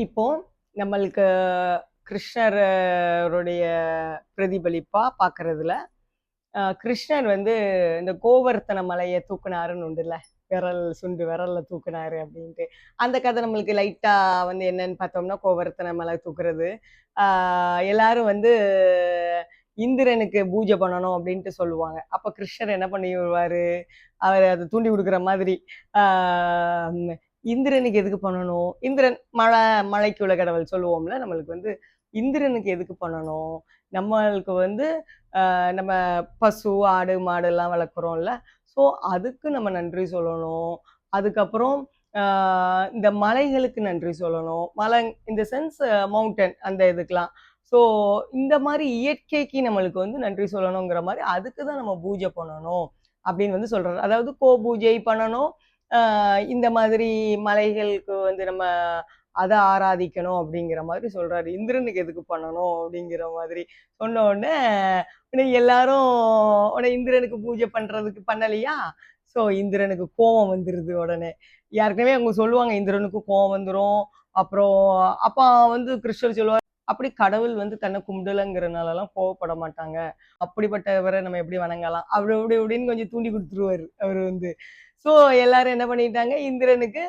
இப்போ நம்மளுக்கு கிருஷ்ணருடைய பிரதிபலிப்பா பார்க்கறதுல கிருஷ்ணர் வந்து இந்த கோவர்த்தன மலையை தூக்குனாருன்னு உண்டுல விரல் சுண்டு விரல்ல தூக்குனாரு அப்படின்ட்டு. அந்த கதை நம்மளுக்கு லைட்டா வந்து என்னன்னு பார்த்தோம்னா கோவர்த்தன மலை தூக்குறது. எல்லாரும் வந்து இந்திரனுக்கு பூஜை பண்ணணும் அப்படின்ட்டு சொல்லுவாங்க. அப்ப கிருஷ்ணர் என்ன பண்ணி விடுவார் அவர் அதை தூண்டி கொடுக்குற மாதிரி இந்திரனுக்கு எதுக்கு பண்ணணும்? இந்திரன் மழை மழைக்கு உள்ள கடவுள் சொல்லுவோம்ல நம்மளுக்கு வந்து இந்திரனுக்கு எதுக்கு பண்ணணும்? நம்மளுக்கு வந்து நம்ம பசு ஆடு மாடு எல்லாம் வளர்க்குறோம்ல. ஸோ அதுக்கு நம்ம நன்றி சொல்லணும். அதுக்கப்புறம் இந்த மலைகளுக்கு நன்றி சொல்லணும். மலை இந்த சென்ஸ் மவுண்டன் அந்த இதுக்கெலாம் ஸோ இந்த மாதிரி இயற்கைக்கு நம்மளுக்கு வந்து நன்றி சொல்லணுங்கிற மாதிரி அதுக்கு தான் நம்ம பூஜை பண்ணணும் அப்படின்னு வந்து சொல்றாரு. அதாவது கோ பூஜை பண்ணணும். இந்த மாதிரி மலைகளுக்கு வந்து நம்ம அதை ஆராதிக்கணும் அப்படிங்கிற மாதிரி சொல்றாரு. இந்திரனுக்கு எதுக்கு பண்ணணும் அப்படிங்கிற மாதிரி சொன்ன உடனே உடனே எல்லாரும் உடனே இந்திரனுக்கு பூஜை பண்றதுக்கு பண்ணலையா? ஸோ இந்திரனுக்கு கோபம் வந்துடுது உடனே. யாருக்குமே அவங்க சொல்லுவாங்க இந்திரனுக்கு கோபம் வந்துடும் அப்புறம் அப்பா வந்து கிருஷ்ணர் சொல்லுவார் அப்படி கடவுள் வந்து தன்னை கும்பிடலைங்கிறனாலலாம் கோவப்பட மாட்டாங்க. அப்படிப்பட்டவரை நம்ம எப்படி வணங்கலாம்? அப்படி அப்படி இப்படின்னு கொஞ்சம் தூண்டி கொடுத்துருவாரு. அவர் வந்து ஸோ எல்லாரும் என்ன பண்ணிட்டாங்க? இந்திரனுக்கு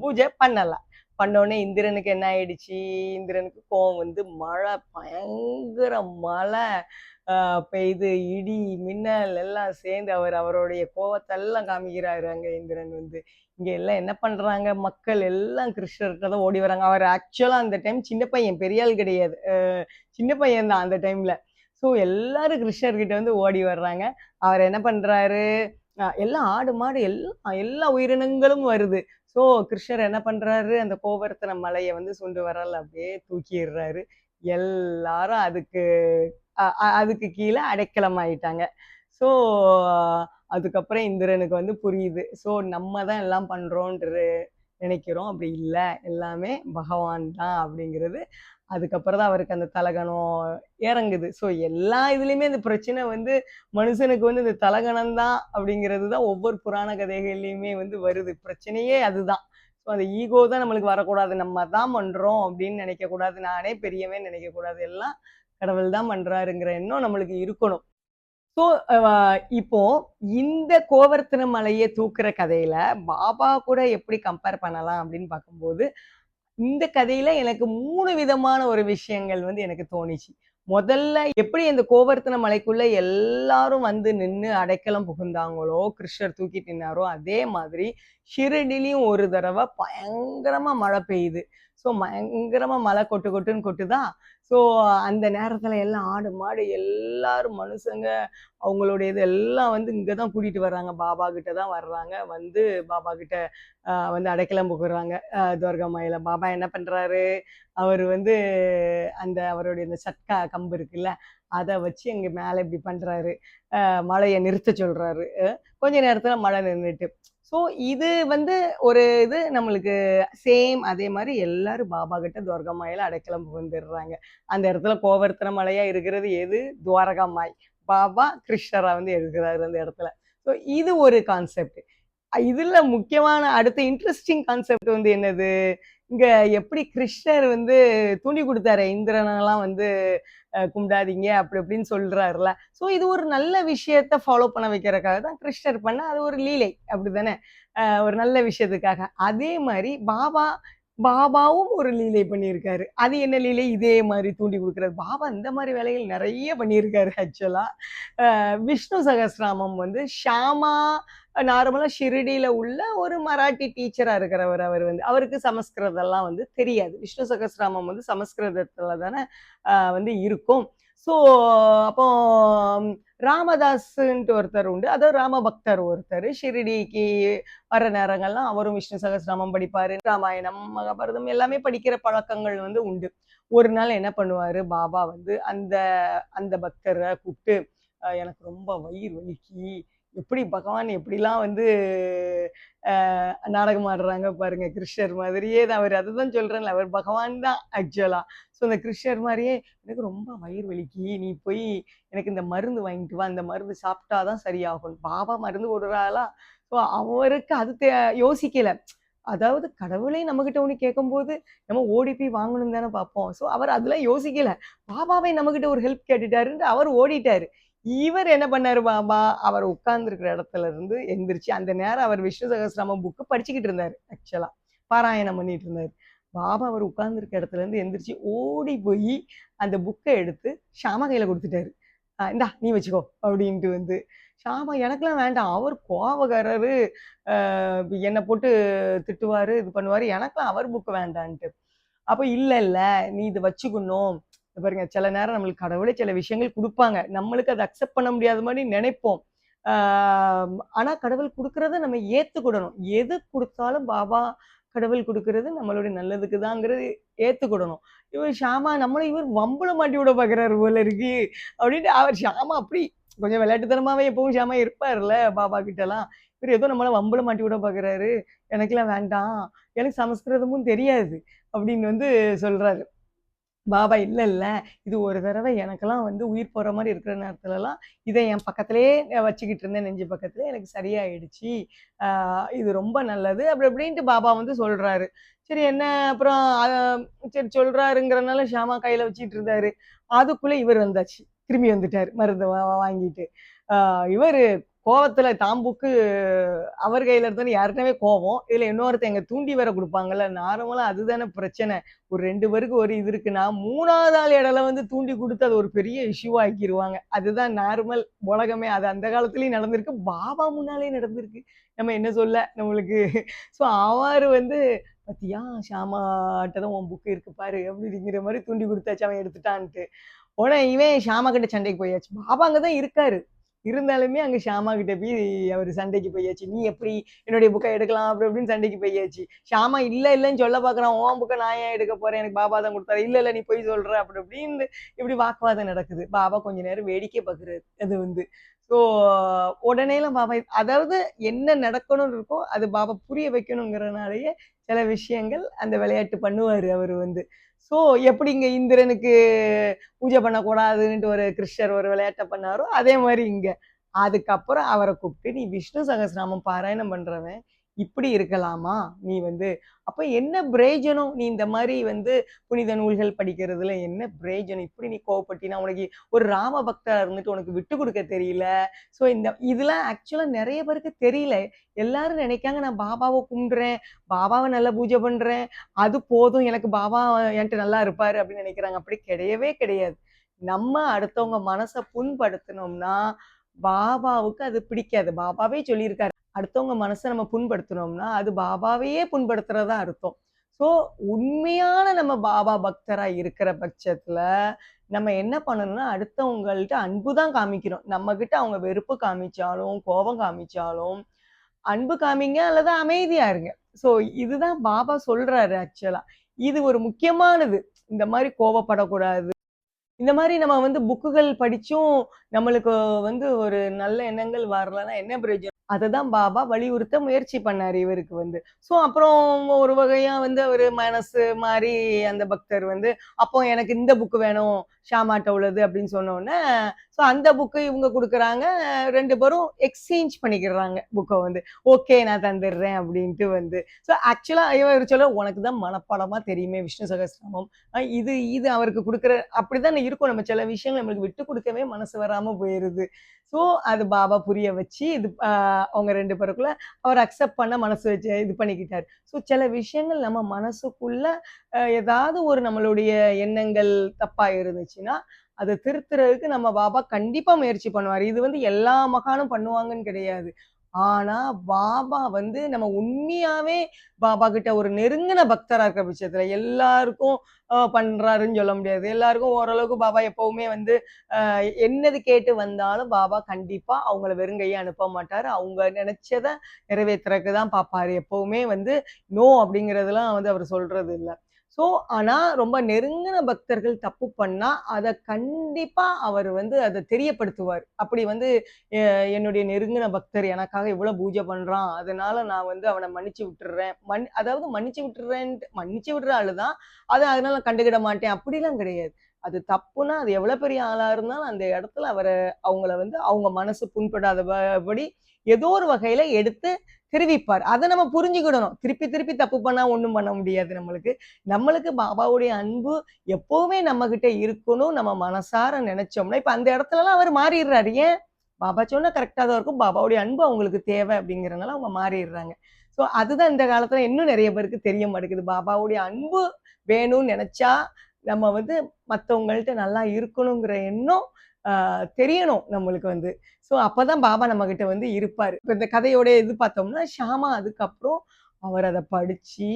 பூஜை பண்ணலாம். பண்ணோடனே இந்திரனுக்கு என்ன ஆயிடுச்சு? இந்திரனுக்கு கோவம் வந்து மழை பயங்கர மழை. பெய்து இடி மின்னல் எல்லாம் சேர்ந்து அவர் அவருடைய கோவத்தெல்லாம் காமிக்கிறாரு அங்கே இந்திரன் வந்து. இங்கே எல்லாம் என்ன பண்ணுறாங்க மக்கள் எல்லாம் கிருஷ்ணர்கிட்ட தான் ஓடி வராங்க. அவர் ஆக்சுவலாக அந்த டைம் சின்ன பையன் பெரிய ஆள் கிடையாது சின்ன பையன் தான் அந்த டைமில் ஸோ எல்லாரும் கிருஷ்ணர்கிட்ட வந்து ஓடி வர்றாங்க. அவர் என்ன பண்ணுறாரு எல்லாம் ஆடு மாடு எல்லாம் எல்லா உயிரினங்களும் வருது. ஸோ கிருஷ்ணர் என்ன பண்றாரு? அந்த கோவர்த்தன மலையை வந்து சுண்டு வரல அப்படியே தூக்கிடுறாரு. எல்லாரும் அதுக்கு அ- அதுக்கு கீழே அடைக்கலம் ஆயிட்டாங்க ஸோ அதுக்கப்புறம் இந்திரனுக்கு வந்து புரியுது. ஸோ நம்ம தான் எல்லாம் பண்றோன்றது நினைக்கிறோம். அப்படி இல்லை. எல்லாமே பகவான் தான் அப்படிங்கிறது. அதுக்கப்புறம் தான் அவருக்கு அந்த தலகணம் இறங்குது. ஸோ எல்லா இதுலேயுமே இந்த பிரச்சனை வந்து மனுஷனுக்கு வந்து இந்த தலகணம் தான் அப்படிங்கிறது தான் ஒவ்வொரு புராண கதைகள்லையுமே வந்து வருது. பிரச்சனையே அதுதான். ஸோ அந்த ஈகோ தான் நம்மளுக்கு வரக்கூடாது. நம்ம தான் பண்ணுறோம் அப்படின்னு நினைக்கக்கூடாது. நானே பெரியவன் நினைக்கக்கூடாது. எல்லாம் கடவுள் தான் பண்ணுறாருங்கிற எண்ணம் நம்மளுக்கு இருக்கணும். ஸோ இப்போ இந்த கோவர்த்தன மலையை தூக்குற கதையில பாபா கூட எப்படி கம்பேர் பண்ணலாம் அப்படின்னு பார்க்கும்போது இந்த கதையில எனக்கு மூணு விதமான ஒரு விஷயங்கள் வந்து எனக்கு தோணுச்சு. முதல்ல எப்படி இந்த கோவர்த்தன மலைக்குள்ள எல்லாரும் வந்து நின்று அடைக்கலம் புகுந்தாங்களோ கிருஷ்ணர் தூக்கிட்டு நின்னாரோ அதே மாதிரி ஷிரடிலையும் ஒரு தடவை பயங்கரமா மழை பெய்யுது. ஸோ பயங்கரமாக மழை கொட்டு கொட்டுன்னு கொட்டுதா? ஸோ அந்த நேரத்தில் எல்லாம் ஆடு மாடு எல்லாரும் மனுஷங்க அவங்களுடைய இது எல்லாம் வந்து இங்கே தான் கூட்டிகிட்டு வர்றாங்க. பாபா கிட்ட தான் வர்றாங்க. வந்து பாபா கிட்ட வந்து அடைக்கலம் புகுறாங்க. துர்கமாயில பாபா என்ன பண்றாரு? அவர் வந்து அந்த அவருடைய இந்த சட்கா கம்பு இருக்குல்ல அதை வச்சு எங்கள் மேலே இப்படி பண்றாரு. மழையை நிறுத்த சொல்றாரு. கொஞ்ச நேரத்தில் மழை நின்றுட்டு ஸோ இது வந்து ஒரு இது நம்மளுக்கு சேம் அதே மாதிரி எல்லாரும் பாபா கிட்ட துவர்கமாயில அடைக்கலம் புகுந்துடுறாங்க. அந்த இடத்துல கோவர்த்தன மலையா இருக்கிறது எது? துவாரகமாய். பாபா கிருஷ்ணரா வந்து இருக்கிறாரு அந்த இடத்துல. ஸோ இது ஒரு கான்செப்ட் இதுல முக்கியமான அடுத்த இன்ட்ரெஸ்டிங் கான்செப்ட் வந்து என்னது? இங்க எப்படி கிருஷ்ணர் வந்து துணி கொடுத்தாரு? இந்திரனெல்லாம் வந்து கும்பிடாதீங்க அப்படி இப்படின்னு சொல்றாருல. ஸோ இது ஒரு நல்ல விஷயத்த ஃபாலோ பண்ண வைக்கிறதுக்காக தான் கிருஷ்ணர் பண்ண அது ஒரு லீலை. அப்படிதானே? தானே ஒரு நல்ல விஷயத்துக்காக. அதே மாதிரி பாபா பாபாவும் ஒரு லீலை பண்ணியிருக்காரு. அது என்ன லீலை? இதே மாதிரி தூண்டி கொடுக்கறது. பாபா இந்த மாதிரி வேலைகள் நிறைய பண்ணியிருக்காரு ஆக்சுவலா விஷ்ணு சகஸ்ராமம் வந்து ஷாமா நார்மலாக ஷிரடியில் உள்ள ஒரு மராட்டி டீச்சராக இருக்கிறவர் அவர் வந்து. அவருக்கு சமஸ்கிருதம்லாம் வந்து தெரியாது. விஷ்ணு சகஸ்ராமம் வந்து சமஸ்கிருதத்தில் தானே வந்து இருக்கும். ஸோ அப்போ ராமதாஸுன்ட்டு ராமதாஸ்ன்ட்டு ஒருத்தர் உண்டு. அதாவது ராமபக்தர் ஒருத்தர் ஷிரடிக்கு வர நேரங்கள்லாம் அவரும் விஷ்ணு சகஸ்ராமம் படிப்பார். ராமாயணம் மகாபாரதம் எல்லாமே படிக்கிற பழக்கங்கள் வந்து உண்டு. ஒரு நாள் என்ன பண்ணுவார்? பாபா வந்து அந்த அந்த பக்தரை கூப்பிட்டு எனக்கு ரொம்ப வயிறு வலிக்கு. எப்படி பகவான் எப்படிலாம் வந்து நாடகம் ஆடுறாங்க பாருங்க கிருஷ்ணர் மாதிரியே தான் அவர். அதை தான் சொல்கிறேன்ல அவர் பகவான் தான் ஆக்சுவலாக ஸோ அந்த கிருஷ்ணர் மாதிரியே எனக்கு ரொம்ப வயிறு வலிக்கு நீ போய் எனக்கு இந்த மருந்து வாங்கிட்டு வா இந்த மருந்து சாப்பிட்டா தான் சரியாகும். பாபா மருந்து போடுறாளா? ஸோ அவருக்கு அது தே- யோசிக்கலை. அதாவது கடவுளே நம்மகிட்ட ஒன்று கேட்கும்போது, நம்ம ஓடி போய் வாங்கணும் தானே பார்ப்போம். ஸோ அவர் அதெல்லாம் யோசிக்கலை. பாபாவே நம்மகிட்ட ஒரு ஹெல்ப் கேட்டுட்டாருன்ட்டு அவர் ஓடிட்டாரு. இவர் என்ன பண்ணாரு பாபா, அவர் உட்கார்ந்துருக்கிற இடத்துல இருந்து எந்திரிச்சு, அந்த நேரம் அவர் விஷ்ணு சகஸ்ரநாமம் புக்கு படிச்சுக்கிட்டு இருந்தாரு ஆக்சுவலா. பாராயணம் பண்ணிட்டு இருந்தார் பாபா அவர் உட்கார்ந்துருக்க இடத்துல இருந்து எந்திரிச்சு ஓடி போய் அந்த புக்கை எடுத்து ஷாமா கையில கொடுத்துட்டாரு இந்தா நீ வச்சுக்கோ" அப்படின்ட்டு வந்து. ஷாமா எனக்கெல்லாம் வேண்டாம். அவர் கோவக்காரரு. என்னை போட்டு திட்டுவாரு, இது பண்ணுவாரு. எனக்கெல்லாம் அவர் புக்கு வேண்டான்ட்டு. அப்போ இல்லை இல்லை நீ இதை வச்சுக்கணும். பாருங்க சில நேரம் நம்மளுக்கு கடவுளே சில விஷயங்கள் கொடுப்பாங்க நம்மளுக்கு அதை அக்செப்ட் பண்ண முடியாத மாதிரி நினைப்போம் ஆனால் ஆனா கடவுள் கொடுக்கறத நம்ம ஏத்துக்கிடணும். எது கொடுத்தாலும் பாபா கடவுள் கொடுக்கறது நம்மளுடைய நல்லதுக்கு தாங்கிறது ஏத்துக்கிடணும். இவர் ஷாமா நம்மளும் இவர் வம்புல மாட்டி விட பாக்குறாரு போல இருக்கு. அப்படின்ட்டு அவர் ஷாமா அப்படி கொஞ்சம் விளையாட்டுத்தனமாவே எப்பவும் ஷாமா இருப்பார்ல பாபா கிட்டலாம். இவர் ஏதோ நம்மளை வம்புல மாட்டி விட பார்க்குறாரு. எனக்கெல்லாம் வேண்டாம். எனக்கு சமஸ்கிருதமும் தெரியாது. அப்படின்னு வந்து சொல்றாரு. பாபா இல்லை இல்லை இது ஒரு தடவை எனக்கெல்லாம் வந்து உயிர் போகிற மாதிரி இருக்கிற நேரத்துலலாம், இதை என் பக்கத்திலேயே வச்சுக்கிட்டு இருந்தேன் நெஞ்சு பக்கத்தில் எனக்கு சரியாயிடுச்சு. இது ரொம்ப நல்லது. அப்படி அப்படின்ட்டு பாபா வந்து சொல்கிறாரு சரி என்ன அப்புறம் சரி சொல்கிறாருங்கிறனால ஷாமா கையில் வச்சுட்டு இருந்தாரு. அதுக்குள்ளே இவர் வந்தாச்சு. திரும்பி வந்துட்டார் மருந்து வாங்கிட்டு. இவர் கோவத்துல தான் புக்கு அவர் கையில இருந்தோனே ஏற்கனவே கோவம். இதுல இன்னொருத்தன் எங்க தூண்டி வேற கொடுப்பாங்கல்ல நார்மலா அதுதானே பிரச்சனை. ஒரு ரெண்டு பேருக்கு ஒரு இது இருக்குன்னா, மூணாவது ஆள் இடல வந்து தூண்டி கொடுத்து அது ஒரு பெரிய இஷ்யூவா ஆக்கிருவாங்க. அதுதான் நார்மல் உலகமே. அது அந்த காலத்துலயும் நடந்திருக்கு. பாபா முன்னாலே நடந்திருக்கு. நம்ம என்ன சொல்ல நம்மளுக்கு. ஸோ அவர் வந்து பத்தியா ஷாமாட்ட தான் உன் புக்கு இருக்கு பாரு" அப்படிங்கிற மாதிரி தூண்டி கொடுத்தாச்சு அவன் எடுத்துட்டான்ட்டு. உடனே இவன் ஷாமா கிட்ட சண்டைக்கு போயாச்சு. பாபா அங்கே தான் இருக்காரு. இருந்தாலுமே அங்க ஷாமா கிட்ட போய் அவரு சண்டைக்கு போயாச்சு. "நீ எப்படி என்னுடைய புக்கை எடுக்கலாம்?" அப்படி அப்படின்னு சண்டைக்கு போயாச்சு. ஷாமா இல்ல இல்லன்னு சொல்ல பார்க்குறான். "உன் புக்க நான் ஏன் எடுக்க போறேன்? எனக்கு பாபா தான் குடுத்தாரு." "இல்ல இல்ல நீ பொய் சொல்ற" அப்படி அப்படின்னு இப்படி வாக்குவாதம் நடக்குது. பாபா கொஞ்ச நேரம் வேடிக்கை பார்க்குறாரு. அது வந்து. ஸோ உடனேலாம் பாபா அதாவது என்ன நடக்கணும்னு இருக்கோ, அது பாபா புரிய வைக்கணுங்கிறனாலேயே சில விஷயங்கள் அந்த விளையாட்டு பண்ணுவார் அவர் வந்து. ஸோ எப்படி இங்கே இந்திரனுக்கு பூஜை பண்ணக்கூடாதுன்ட்டு ஒரு கிருஷ்ணர் ஒரு விளையாட்டை பண்ணாரோ, அதே மாதிரி இங்கே அதுக்கப்புறம் அவரை கூப்பிட்டு "நீ விஷ்ணு சகஸ்ரநாமம் பாராயணம் பண்ணுறவன் இப்படி இருக்கலாமா? நீ வந்து அப்போ என்ன பிரயோஜனம்? நீ இந்த மாதிரி வந்து புனித நூல்கள் படிக்கிறதுல என்ன பிரயோஜனம்? இப்படி நீ கோவப்பட்டினா உனக்கு ஒரு ராம பக்தராக இருந்துட்டு உனக்கு விட்டு கொடுக்க தெரியல." ஸோ இந்த இதெல்லாம் ஆக்சுவலாக நிறைய பேருக்கு தெரியல. எல்லாரும் நினைக்காங்க நான் பாபாவை கும்பிடுறேன், பாபாவை நல்லா பூஜை பண்ணுறேன் அது போதும் எனக்கு பாபா என்கிட்ட நல்லா இருப்பார் அப்படின்னு நினைக்கிறாங்க அப்படி கிடையவே கிடையாது. நம்ம அடுத்தவங்க மனசை புண்படுத்தினோம்னா பாபாவுக்கு அது பிடிக்காது. பாபாவே சொல்லியிருக்காரு. அடுத்தவங்க மனச நம்ம புண்படுத்துனோம்னா, அது பாபாவையே புண்படுத்துறதா அர்த்தம். ஸோ உண்மையான நம்ம பாபா பக்தரா இருக்கிற பட்சத்துல, நம்ம என்ன பண்ணணும்னா, அடுத்தவங்கள்ட்ட அன்பு தான் காமிக்கிறோம் நம்மக்கிட்ட அவங்க வெறுப்பு காமிச்சாலும், கோபம் காமிச்சாலும், அன்பு காமிங்க அல்லது அமைதியா இருங்க. ஸோ இதுதான் பாபா சொல்றாரு ஆக்சுவலா. இது ஒரு முக்கியமானது. இந்த மாதிரி கோவப்படக்கூடாது. இந்த மாதிரி நம்ம வந்து புக்குகள் படிச்சும், நம்மளுக்கு வந்து ஒரு நல்ல எண்ணங்கள் வரலன்னா என்ன பிரயோஜனம்? அததான் பாபா வலியுறுத்த முயற்சி பண்ணாரு இவருக்கு வந்து. ஸோ அப்புறம் ஒரு வகையா வந்து அவரு மனசு மாதிரி அந்த பக்தர் வந்து, அப்போ எனக்கு இந்த புக் வேணும், ஷாமாட்ட உள்ளது அப்படின்னு சொன்னோனே, ஸோ அந்த புக்கு இவங்க குடுக்குறாங்க. ரெண்டு பேரும் எக்ஸ்சேஞ்ச் பண்ணிக்கிறாங்க புக்க வந்து. "ஓகே நான் தந்துடுறேன்" அப்படின்ட்டு வந்து. ஸோ ஆக்சுவலா இவர் சொல்ல, "உனக்கு தான் மனப்பாடமா தெரியுமே விஷ்ணு சகசிரமம் இது இது அவருக்கு குடுக்குற" அப்படித்தானே இருக்கும். நம்ம சில விஷயங்கள் நம்மளுக்கு விட்டு குடுக்கவே மனசு வராம போயிருது. ஸோ அது பாபா புரிய வச்சு, இது அவங்க ரெண்டு பேருக்குள்ள அவர் அக்செப்ட் பண்ண மனசு வச்சு இது பண்ணிக்கிட்டாரு. ஸோ சில விஷயங்கள் நம்ம மனசுக்குள்ள ஏதாவது ஒரு நம்மளுடைய எண்ணங்கள் தப்பாக இருந்துச்சுன்னா, அதை திருத்துறதுக்கு நம்ம பாபா கண்டிப்பாக முயற்சி பண்ணுவாரு. இது வந்து எல்லா மகானும் பண்ணுவாங்கன்னு கிடையாது. ஆனா, பாபா வந்து நம்ம உண்மையாவே பாபா கிட்ட ஒரு நெருங்கின பக்தரா இருக்கிற பட்சத்துல, எல்லாருக்கும் பண்றாருன்னு சொல்ல முடியாது. எல்லாருக்கும் ஓரளவுக்கு பாபா எப்பவுமே வந்து என்னது கேட்டு வந்தாலும் பாபா கண்டிப்பா அவங்கள வெறுங்கையா அனுப்ப மாட்டாரு. அவங்க நினைச்சதை நிறைவேத்துறதுக்கு தான் பாப்பாரு. எப்பவுமே வந்து நோ அப்படிங்கிறதெல்லாம் வந்து அவர் சொல்றது இல்லை ஸோ ஆனால் ரொம்ப நெருங்கின பக்தர்கள் தப்பு பண்ணால் அதை கண்டிப்பாக அவர் வந்து அதை தெரியப்படுத்துவார் அப்படி வந்து என்னுடைய நெருங்கின பக்தர் எனக்காக இவ்வளோ பூஜை பண்ணுறான் அதனால நான் வந்து அவனை மன்னிச்சு விட்டுறேன் மன் அதாவது மன்னிச்சு விட்டுறேன்ட்டு மன்னிச்சு விடுற ஆளு தான். அதை அதனால கண்டுக்கிட மாட்டேன். அப்படிலாம் கிடையாது. அது தப்புன்னா, அது எவ்வளோ பெரிய ஆளாக இருந்தாலும் அந்த இடத்துல அவரை அவங்கள வந்து அவங்க மனசு புண்படாத படி ஏதோ ஒரு வகையில் எடுத்து தெரிவிப்பார். அதை நம்ம புரிஞ்சுக்கிடணும். திருப்பி திருப்பி தப்பு பண்ணால் ஒன்றும் பண்ண முடியாது நம்மளுக்கு. நம்மளுக்கு பாபாவுடைய அன்பு எப்போவுமே நம்மக்கிட்ட இருக்கணும். நம்ம மனசார நினைச்சோம்னா இப்போ அந்த இடத்துலலாம் அவர் மாறிடுறாரு. ஏன்? பாபா சொன்னால் கரெக்டாக தான் இருக்கும். பாபாவுடைய அன்பு அவங்களுக்கு தேவை அப்படிங்கிறதுனால அவங்க மாறிடுறாங்க. ஸோ அதுதான் இந்த காலத்தில் இன்னும் நிறைய பேருக்கு தெரிய மாட்டேங்குது. பாபாவுடைய அன்பு வேணும்னு நினச்சா நம்ம வந்து மற்றவங்கள்ட்ட நல்லா இருக்கணுங்கிற எண்ணம் தெரியணும் நம்மளுக்கு வந்து. ஸோ அப்பதான் பாபா நம்ம கிட்ட வந்து இருப்பார். இப்போ இந்த கதையோட இது பார்த்தோம்னா ஷாமா அதுக்கப்புறம் அவர் அதை படித்து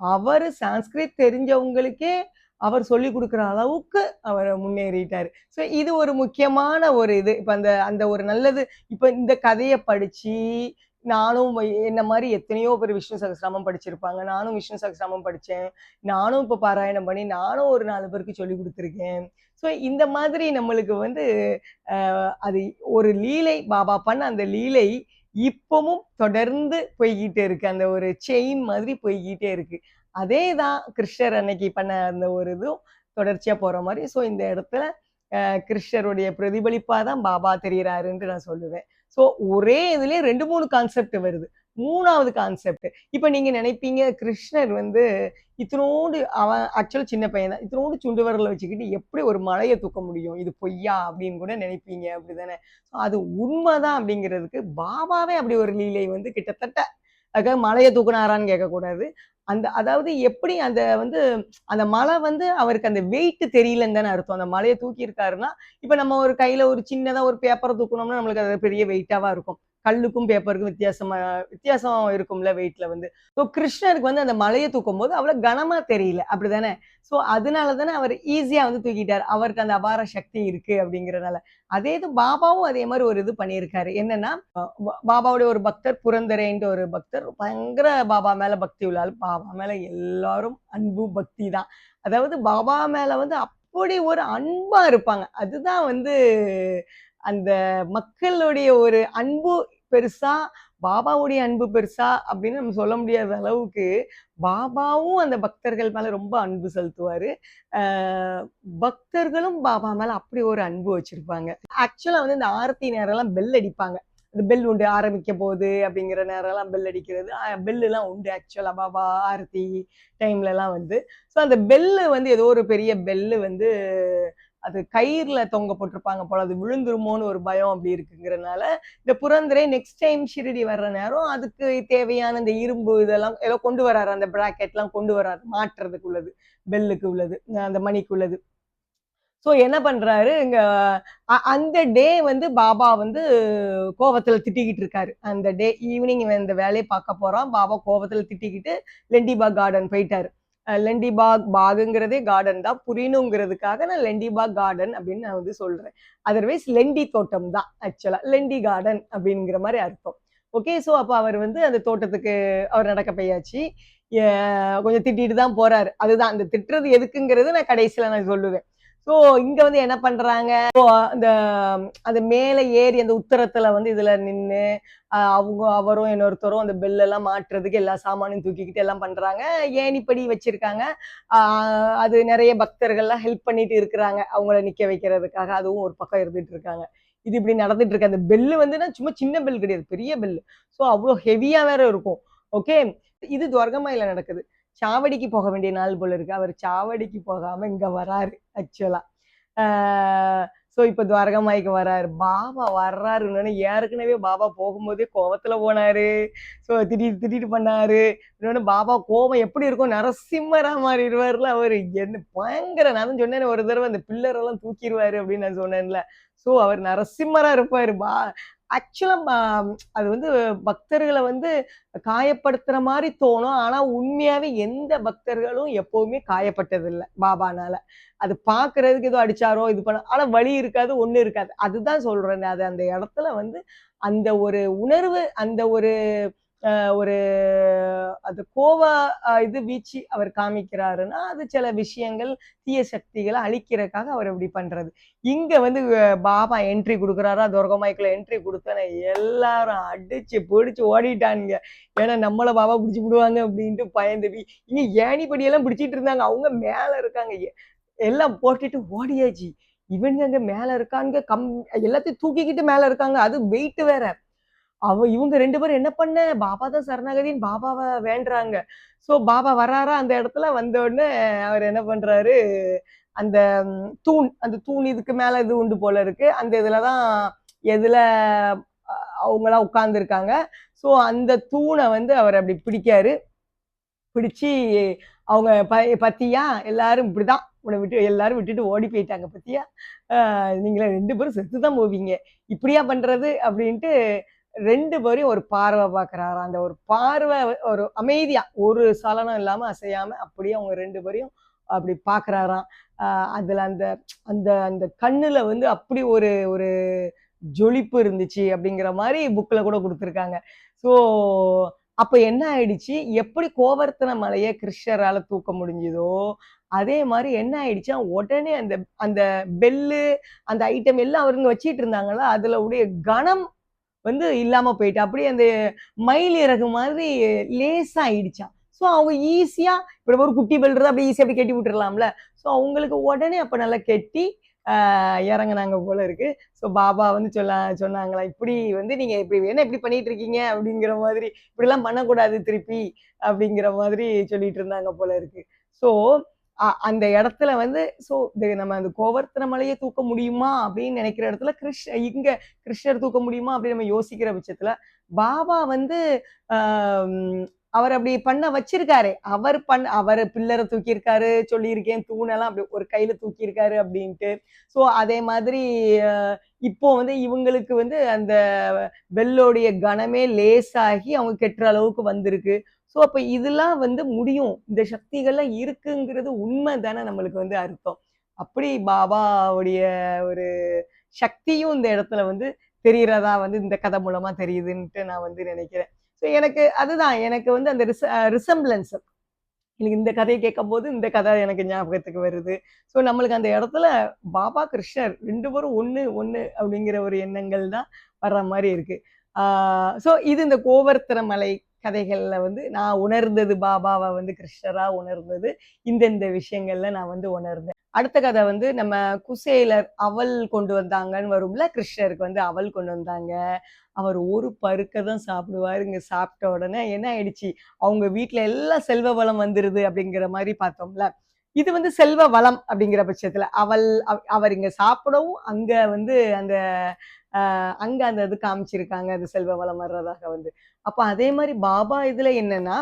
அவர் சான்ஸ்கிரிட் தெரிஞ்சவங்களுக்கே அவர் சொல்லி கொடுக்குற அளவுக்கு அவர் முன்னேறிட்டார். ஸோ இது ஒரு முக்கியமான ஒரு இது. இப்போ அந்த அந்த ஒரு நல்லது இப்போ இந்த கதையை படித்து நானும் என்ன மாதிரி எத்தனையோ பேர் விஷ்ணு சகசிராமம் படிச்சிருப்பாங்க. நானும் விஷ்ணு சகசிராமம் படித்தேன் நானும் இப்போ பாராயணம் பண்ணி நானும் ஒரு நாலு பேருக்கு சொல்லி கொடுத்துருக்கேன். ஸோ இந்த மாதிரி நம்மளுக்கு வந்து அது ஒரு லீலை பாபா பண்ண அந்த லீலை இப்பவும் தொடர்ந்து போய்கிட்டே இருக்கு. அந்த ஒரு செயின் மாதிரி போய்கிட்டே இருக்கு. அதே தான் கிருஷ்ணர் அன்னைக்கு பண்ண அந்த ஒரு இதுவும் தொடர்ச்சியாக போகிற மாதிரி. ஸோ இந்த இடத்துல கிருஷ்ணருடைய பிரதிபலிப்பாக தான் பாபா தெரிகிறாருன்ட்டு நான் சொல்லுவேன். ஸோ ஒரே இதுலேயே ரெண்டு மூணு கான்செப்ட் வருது. மூணாவது கான்செப்ட் இப்போ நீங்கள் நினைப்பீங்க கிருஷ்ணர் வந்து இத்தனோண்டு அவன் ஆக்சுவல் சின்ன பையன் தான் இத்தனோண்டு சுண்டு விரலை வச்சுக்கிட்டு எப்படி ஒரு மலையை தூக்க முடியும்? இது பொய்யா அப்படின்னு கூட நினைப்பீங்க அப்படிதானே ஸோ அது உண்மைதான் அப்படிங்கிறதுக்கு பாபாவே அப்படி ஒரு லீலை வந்து கிட்டத்தட்ட அதுக்காக மலையை தூக்குனாரான்னு கேட்கக்கூடாது. அந்த அதாவது எப்படி அந்த வந்து அந்த மலை வந்து அவருக்கு அந்த வெயிட் தெரியலன்னு தானே அர்த்தம். அந்த மலையை தூக்கி இருக்காருன்னா இப்ப நம்ம ஒரு கையில ஒரு சின்னதா ஒரு பேப்பரை தூக்கணும்னா நம்மளுக்கு அது பெரிய வெயிட்டாவா இருக்கும். கல்லுக்கும் பேப்பருக்கும் வித்தியாசமா வித்தியாசம் இருக்கும்ல வெயிட்ல வந்து. ஸோ கிருஷ்ணருக்கு வந்து அந்த மலையை தூக்கும் போது அவ்வளவு கனமா தெரியல. அப்படிதானே? ஸோ அதனால தானே அவர் ஈஸியா வந்து தூக்கிட்டார். அவருக்கு அந்த அபார சக்தி இருக்கு அப்படிங்கறதுனால அதே இது பாபாவும் அதே மாதிரி ஒரு இது பண்ணியிருக்காரு. என்னன்னா பா- பாபாவுடைய ஒரு பக்தர் புரந்தரேன்ற ஒரு பக்தர். பயங்கர பாபா மேல பக்தி உள்ளால் பாபா மேல எல்லாரும் அன்பு பக்தி தான். அதாவது பாபா மேல வந்து அப்படி ஒரு அன்பா இருப்பாங்க. அதுதான் வந்து அந்த மக்களுடைய ஒரு அன்பு பெருசா பாபாவுடைய அன்பு பெருசா அப்படின்னு நம்ம சொல்ல முடியாத அளவுக்கு பாபாவும் அந்த பக்தர்கள் மேல ரொம்ப அன்பு செலுத்துவாரு. பக்தர்களும் பாபா மேல அப்படி ஒரு அன்பு வச்சிருப்பாங்க. ஆக்சுவலா வந்து இந்த ஆரத்தி நேரம் எல்லாம் பெல் அடிப்பாங்க. இந்த பெல் உண்டு ஆரம்பிக்க போகுது அப்படிங்கிற நேரம்லாம் பெல் அடிக்கிறது. பெல்லுலாம் உண்டு ஆக்சுவலாக பாபா ஆரத்தி டைம்லலாம் வந்து. ஸோ அந்த பெல்லு வந்து ஏதோ ஒரு பெரிய பெல்லு வந்து அது கயிறுல தொங்க போட்டிருப்பாங்க போல அது விழுந்துருமோன்னு ஒரு பயம் அப்படி இருக்குங்கிறனால இந்த புரந்தரே நெக்ஸ்ட் டைம் ஷிரடி வர்ற நேரம் அதுக்கு தேவையான இந்த இரும்பு இதெல்லாம் ஏதோ கொண்டு வராரு அந்த பிராக்கெட்லாம் கொண்டு வராரு மாற்றுறதுக்கு உள்ளது பெல்லுக்கு உள்ளது அந்த மணிக்கு உள்ளது ஸோ என்ன பண்ணுறாரு இங்கே அ- அந்த டே வந்து பாபா வந்து கோவத்தில் திட்டிக்கிட்டு இருக்காரு. அந்த டே ஈவினிங் இந்த வேலையை பார்க்க போகிறான் பாபா கோவத்தில் திட்டிக்கிட்டு லெண்டிபா கார்டன் போயிட்டாரு. லெண்டிபாக் பாகுங்கிறதே கார்டன் தான். புரியணுங்கிறதுக்காக நான் லெண்டிபாக் கார்டன் அப்படின்னு நான் வந்து சொல்கிறேன் அதர்வைஸ் லெண்டி தோட்டம் தான் ஆக்சுவலாக லெண்டி கார்டன் அப்படிங்கிற மாதிரி அர்த்தம். ஓகே ஸோ அப்போ அவர் வந்து அந்த தோட்டத்துக்கு அவர் நடக்க பையாச்சு. கொஞ்சம் திட்டிட்டு தான் போகிறாரு அதுதான் அந்த திட்டுறது எதுக்குங்கிறது நான் கடைசியில் நான் சொல்லுவேன். ஸோ இங்க வந்து என்ன பண்றாங்க? அந்த அந்த மேலே ஏறி அந்த உத்தரத்துல வந்து இதுல நின்று அவங்க அவரும் இன்னொருத்தரும் அந்த பெல்லெல்லாம் எல்லாம் மாட்டுறதுக்கு எல்லா சாமானையும் தூக்கிக்கிட்டு எல்லாம் பண்றாங்க. ஏணிப்படி வச்சிருக்காங்க? அது நிறைய பக்தர்கள்லாம் ஹெல்ப் பண்ணிட்டு இருக்கிறாங்க அவங்கள நிக்க வைக்கிறதுக்காக. அதுவும் ஒரு பக்கம் இருந்துட்டு இருக்காங்க. இது இப்படி நடந்துட்டு இருக்கு. அந்த பெல்லு வந்துன்னா சும்மா சின்ன பெல் கிடையாது. பெரிய பெல் ஸோ அவ்வளோ ஹெவியா வேற இருக்கும். ஓகே இது துவர்கமாயில நடக்குது. சாவடிக்கு போக வேண்டிய நாள் போல இருக்கு. அவர் சாவடிக்கு போகாம இங்க வராரு ஆக்சுவலா ஸோ இப்போ துவாரகமாய்க்கு வர்றாரு பாபா வர்றாருன்னு ஏற்கனவே பாபா போகும்போதே கோவத்துல போனாரு. ஸோ திடீர் திடீர் பண்ணாரு. இன்னொன்று பாபா கோபம் எப்படி இருக்கும் நரசிம்மரா மாறிடுவார்ல அவர். என்ன பயங்கர நான் தான் சொன்னேன் ஒரு தடவை அந்த பில்லர் எல்லாம் தூக்கிடுவாரு அப்படின்னு நான் சொன்னேன்ல. ஸோ அவர் நரசிம்மரா இருப்பாரு. பா ஆக்சுவலாக அது வந்து பக்தர்களை வந்து காயப்படுத்துகிற மாதிரி தோணும். ஆனால் உண்மையாகவே எந்த பக்தர்களும் எப்போவுமே காயப்பட்டதில்லை பாபானால. அது பார்க்கறதுக்கு ஏதோ அடிச்சாரோ இது பண்ண ஆனால் வழி இருக்காது ஒன்றும் இருக்காது. அதுதான் சொல்கிறேன் அது அந்த இடத்துல வந்து அந்த ஒரு உணர்வு அந்த ஒரு ஒரு அது கோவ இது வீச்சு அவர் காமிக்கிறாருன்னா அது சில விஷயங்கள் தீய சக்திகளை அழிக்கிறதுக்காக அவர் இப்படி பண்றது. இங்க வந்து பாபா என்ட்ரி கொடுக்குறாரா துர்கமாய்க்குள்ள என்ட்ரி கொடுத்தோன்னே எல்லாரும் அடிச்சு பிடிச்சு ஓடிட்டானுங்க. ஏன்னா நம்மள பாபா பிடிச்சி விடுவாங்க அப்படின்ட்டு பயந்து இங்க ஏணிப்படியெல்லாம் பிடிச்சிட்டு இருந்தாங்க. அவங்க மேல இருக்காங்க. எல்லாம் போட்டுட்டு ஓடியாச்சு. இவனுங்க அங்க மேல இருக்காங்க கம் எல்லாத்தையும் தூக்கிக்கிட்டு மேல இருக்காங்க. அது வெயிட் வேற. அவ இவங்க ரெண்டு பேரும் என்ன பண்ண? பாபா தான் சரணாகதின்னு பாபாவை வேண்டுறாங்க. ஸோ பாபா வராரா? அந்த இடத்துல வந்த உடனே அவர் என்ன பண்றாரு? அந்த தூண் அந்த தூண் இதுக்கு மேல இது உண்டு போல இருக்கு. அந்த இதுல தான் எதுல அவங்களாம் உட்கார்ந்துருக்காங்க. ஸோ அந்த தூணை வந்து அவர் அப்படி பிடிக்காரு. பிடிச்சி அவங்க ப பத்தியா? எல்லாரும் இப்படிதான். உன்னை விட்டு எல்லாரும் விட்டுட்டு ஓடி போயிட்டாங்க பத்தியா? நீங்களே ரெண்டு பேரும் செத்து தான் போவீங்க. இப்படியா பண்றது? அப்படின்ட்டு ரெண்டு பேரையும் ஒரு பார்வை பார்க்குறாரு? அந்த ஒரு பார்வை ஒரு அமைதியாக ஒரு சலனம் இல்லாமல் அசையாமல் அப்படியே அவங்க ரெண்டு பேரையும் அப்படி பார்க்குறாராம். அதில் அந்த அந்த அந்த கண்ணில் வந்து அப்படி ஒரு ஒரு ஜொலிப்பு இருந்துச்சு அப்படிங்கிற மாதிரி புக்கில் கூட கொடுத்துருக்காங்க. ஸோ அப்போ என்ன ஆயிடுச்சு? எப்படி கோவர்த்தன மலையை கிருஷ்ணரால் தூக்க முடிஞ்சுதோ அதே மாதிரி என்ன ஆயிடுச்சா உடனே அந்த அந்த பெல்லு அந்த ஐட்டம் எல்லாம் அவருங்க வச்சிட்டு இருந்தாங்களா அதில் உடைய கணம் வந்து இல்லாமல் போயிட்டு அப்படியே அந்த மயில் இறகு மாதிரி லேசாக ஆயிடுச்சாம் ஸோ அவங்க ஈஸியாக இப்படி ஒரு குட்டி பெல் அப்படி அப்படியே அப்படி கட்டி விட்டுடலாம்ல ஸோ அவங்களுக்கு உடனே அப்போ நல்லா கெட்டி இறங்கினாங்க இறங்குனாங்க போல இருக்கு. ஸோ பாபா வந்து சொல்ல சொன்னாங்களா இப்படி வந்து நீங்க இப்படி என்ன இப்படி பண்ணிட்டு இருக்கீங்க? அப்படிங்கிற மாதிரி இப்படிலாம் பண்ணக்கூடாது திருப்பி அப்படிங்கிற மாதிரி சொல்லிட்டு இருந்தாங்க போல இருக்கு. ஸோ அந்த இடத்துல வந்து ஸோ நம்ம அந்த கோவர்த்தன மலையை தூக்க முடியுமா? அப்படின்னு நினைக்கிற இடத்துல கிருஷ் இங்க கிருஷ்ணர் தூக்க முடியுமா அப்படின்னு நம்ம யோசிக்கிற பட்சத்துல பாபா வந்து அவர் அப்படி பண்ண வச்சிருக்காரு. அவர் பண்ண அவர் பில்லரை தூக்கியிருக்காரு சொல்லியிருக்கேன் தூணெல்லாம் அப்படி ஒரு கையில தூக்கியிருக்காரு அப்படின்ட்டு. ஸோ அதே மாதிரி இப்போ வந்து இவங்களுக்கு வந்து அந்த பெல்லோடைய கனமே லேசாகி அவங்க கெட்டுற அளவுக்கு வந்திருக்கு. ஸோ அப்போ இதெல்லாம் வந்து முடியும். இந்த சக்திகள்லாம் இருக்குங்கிறது உண்மை தானே நம்மளுக்கு வந்து அர்த்தம். அப்படி பாபாவுடைய ஒரு சக்தியும் இந்த இடத்துல வந்து தெரியறதா வந்து இந்த கதை மூலமா தெரியுதுன்ட்டு நான் வந்து நினைக்கிறேன். ஸோ எனக்கு அதுதான். எனக்கு வந்து அந்த ரிச ரிசம்பிளன்ஸ் எனக்கு இந்த கதையை கேட்கும் போது இந்த கதை எனக்கு ஞாபகத்துக்கு வருது. ஸோ நம்மளுக்கு அந்த இடத்துல பாபா கிருஷ்ணர் ரெண்டு பேரும் ஒன்று ஒன்று அப்படிங்கிற ஒரு எண்ணங்கள் தான் வர்ற மாதிரி இருக்குது ஸோ இது இந்த கோவர்த்தன மலை கதைகளில் வந்து நான் உணர்ந்தது பாபாவை வந்து கிருஷ்ணராக உணர்ந்தது. இந்தந்த விஷயங்களில் நான் வந்து உணர்ந்தேன். அடுத்த கதை வந்து நம்ம குசேலர் அவல் கொண்டு வந்தாங்கன்னு வரும்ல கிருஷ்ணருக்கு வந்து அவல் கொண்டு வந்தாங்க. அவர் ஒரு பருக்க தான் சாப்பிடுவாரு இங்க சாப்பிட்ட உடனே என்ன ஆயிடுச்சு? அவங்க வீட்டில் எல்லாம் செல்வ வளம் வந்துருது அப்படிங்கிற மாதிரி பார்த்தோம்ல. இது வந்து செல்வ வளம் அப்படிங்கிற பட்சத்துல அவள் அவ- அவர் இங்க சாப்பிடவும் அங்க வந்து அந்த ஆஹ் அங்க அந்த இது காமிச்சிருக்காங்க அது செல்வ வளம் வர்றதாக வந்து. அப்போ அதே மாதிரி பாபா இதுல என்னன்னா